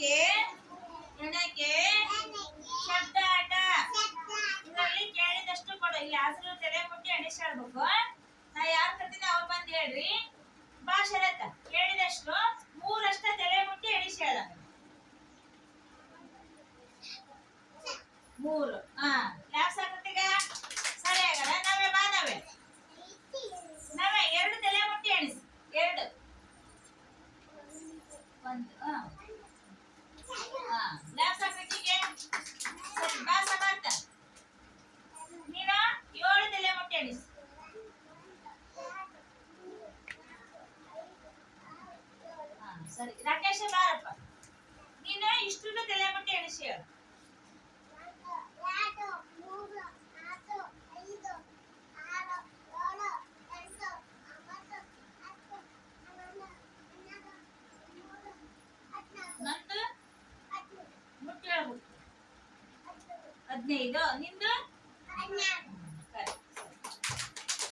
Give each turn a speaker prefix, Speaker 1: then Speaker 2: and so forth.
Speaker 1: ಎಣಕೆ ಎಣಕೆ ಶಬ್ದ ಆಟ. ಇದರಲ್ಲಿ ಕೇಳಿದಷ್ಟು ಕೊಡು. ಇಲ್ಲಿ ಹಸಿರು ತಲೆ ಮುಟ್ಟಿ ಎಣಿಸಿ ಹೇಳ್ಬೇಕು ನಾ ಯಾರು ಕರ್ತೀನಿ ಅವ್ರು ಬಂದು ಹೇಳ್ರಿ. ಬಾ ಶರತ್, ಕೇಳಿದಷ್ಟು ಮೂರಷ್ಟು ತಲೆ ಮುಟ್ಟಿ ಎಣಿಸಿ ಹೇಳ ಮೂರು. ಹಾ. ಯಾಕೆ ಸಾಕತ್ತೀಗ? ಸರಿ ಆಗಲ್ಲ ನಾವೇ ಬಾ ನಾವೇ. ನಾವೇ ಎರಡು ತಲೆ ಮುಟ್ಟಿ ಎಣಿಸಿ ಎರಡು. ಒಂದು. ಹಾ ಲ್ಯಾಬ್ ಸಾಕಕ್ಕಿಗೆ ಸರಿ ಬಾ ಸಮರ್ಥ ನೀನು ಏಳು ತಲೆ ಮುಟ್ಟಿ ಎಣಿಸು ಹಾ ಸರಿ ರಾಕೇಶ ಬಾರಪ್ಪ ನೀನು ಇಷ್ಟನ್ನು ತಲೆ ಮುಟ್ಟಿ ಎಣಿಸಿ ಹೇಳು. ಹದಿನೈದು ನಿಂದು?